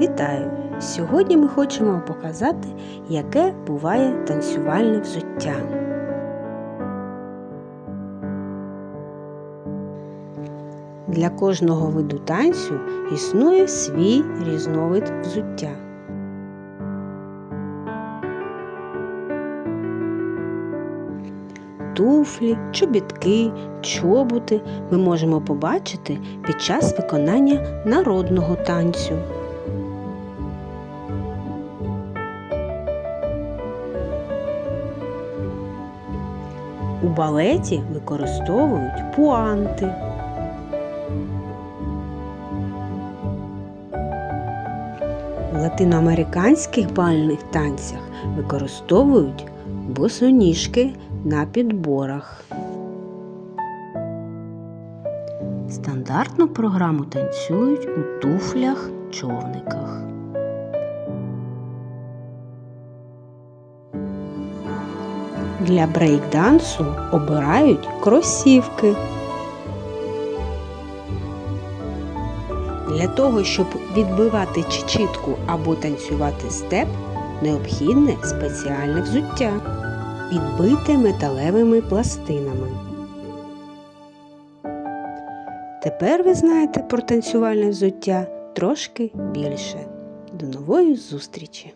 Вітаю! Сьогодні ми хочемо показати, яке буває танцювальне взуття. Для кожного виду танцю існує свій різновид взуття. Туфлі, чобітки, чоботи ми можемо побачити під час виконання народного танцю. У балеті використовують пуанти. В латиноамериканських бальних танцях використовують босоніжки на підборах. Стандартну програму танцюють у туфлях Для брейкдансу обирають кросівки. Для того, щоб відбивати чечітку або танцювати степ, необхідне спеціальне взуття, підбите металевими пластинами. Тепер ви знаєте про танцювальне взуття трошки більше. До нової зустрічі!